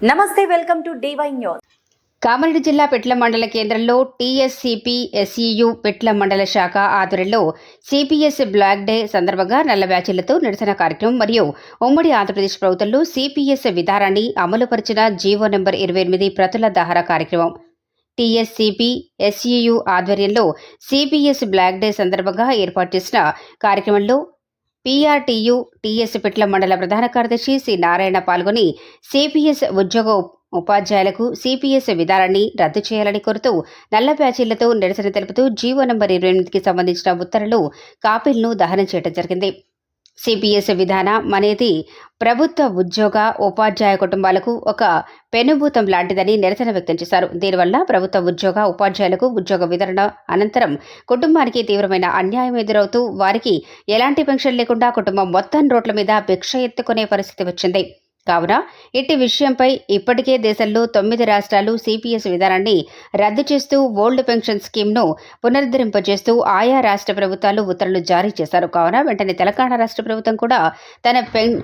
నమస్తే welcome to DY news. Kamareddy జిల్లా పెట్ల మండల కేంద్రంలో టీఎస్సీపీ ఎస్ఈయు పెట్ల మండల శాఖ ఆధ్వర్యంలో సిపిఎస్ బ్లాక్ డే సందర్భంగా నల్ల బ్యాచీలతో నిరసన కార్యక్రమం మరియు ఉమ్మడి ఆంధ్రప్రదేశ్ ప్రభుత్వంలో సిపిఎస్ విధానాన్ని అమలుపరిచిన జీవో నెంబర్ ఇరవై ఎనిమిది ప్రతుల దహర కార్యక్రమం. టీఎస్సీపీ ఎస్ఈయు ఆధ్వర్యంలో సిపిఎస్ బ్లాక్ డే సందర్భంగా ఏర్పాటు చేసిన కార్యక్రమంలో పీఆర్టీయు టీఎస్ పిట్ల మండల ప్రధాన కార్యదర్శి సి. నారాయణ పాల్గొని సిపిఎస్ ఉద్యోగ ఉపాధ్యాయులకు సిపిఎస్ విధానాన్ని రద్దు చేయాలని కోరుతూ నల్ల ప్యాచీలతో నిరసన తెలుపుతూ జీవో నంబర్ ఇరవై ఎనిమిదికి సంబంధించిన ఉత్తర్వులు కాపీలను దహనం చేయడం జరిగింది. సిపిఎస్ విధానం అనేది ప్రభుత్వ ఉద్యోగ ఉపాధ్యాయ కుటుంబాలకు ఒక పెనుభూతం లాంటిదని నిరసన వ్యక్తం చేశారు. దీనివల్ల ప్రభుత్వ ఉద్యోగ ఉపాధ్యాయులకు ఉద్యోగ వితరణ అనంతరం కుటుంబానికి తీవ్రమైన అన్యాయం ఎదురవుతూ వారికి ఎలాంటి పెన్షన్ లేకుండా కుటుంబం మొత్తం రోడ్ల మీద భిక్ష ఎత్తుకునే పరిస్థితి వచ్చింది. కావున ఇట్టి విషయంపై ఇప్పటికే దేశంలో తొమ్మిది రాష్ట్రాలు సిపిఎస్ విధానాన్ని రద్దు చేస్తూ ఓల్డ్ పెన్షన్ స్కీమ్ను పునరుద్ధరింపజేస్తూ ఆయా రాష్ట్ర ప్రభుత్వాలు ఉత్తర్వులు జారీ చేశారు. కావున వెంటనే తెలంగాణ రాష్ట్ర ప్రభుత్వం కూడా తన పెన్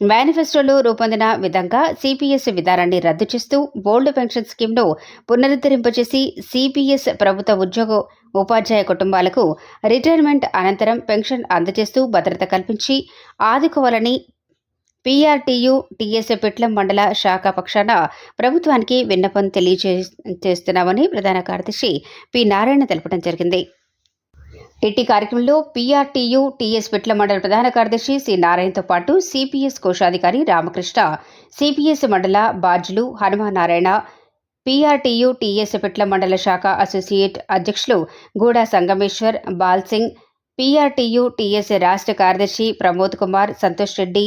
మేనిఫెస్టోలో రూపొందిన విధంగా సిపిఎస్ విధానాన్ని రద్దు చేస్తూ ఓల్డ్ పెన్షన్ స్కీమ్ను పునరుద్ధరింపజేసి సిపిఎస్ ప్రభుత్వ ఉద్యోగ ఉపాధ్యాయ కుటుంబాలకు రిటైర్మెంట్ అనంతరం పెన్షన్ అందజేస్తూ భద్రత కల్పించి ఆదుకోవాలని పీఆర్టీయు టీఎస్ పెట్లం మండల శాఖ పక్షాన ప్రభుత్వానికి విన్నపం తెలియజేస్తున్నామని ప్రధాన కార్యదర్శి పి. నారాయణ తెలపడం జరిగింది. ఇట్టి కార్యక్రమంలో పీఆర్టీయు టీఎస్ పెట్ల మండల ప్రధాన కార్యదర్శి సి. నారాయణతో పాటు సిపిఎస్ కోశాధికారి రామకృష్ణ సిపిఎస్ మండల బాజ్లు హనుమాన్ నారాయణ పీఆర్టీయు టీఎస్ పెట్ల మండల శాఖ అసోసియేట్ అధ్యక్షులు గూడా సంగమేశ్వర్ బాల్ సింగ్ పీఆర్టీయు టీఎస్ రాష్ట్ర కార్యదర్శి ప్రమోద్ కుమార్ సంతోష్ రెడ్డి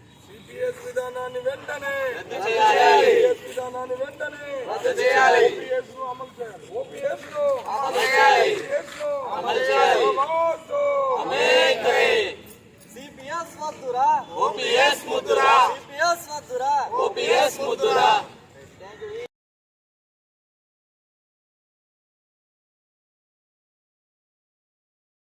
సిపిఎస్ విధానాన్ని వెంటనే! సిపిఎస్ విధానాన్ని వెంటనే! ఓపీఎస్ వద్దురా! ఓపీఎస్ ముద్దురా! సిపిఎస్ వద్దురా! ఓపీఎస్ ముద్దురా!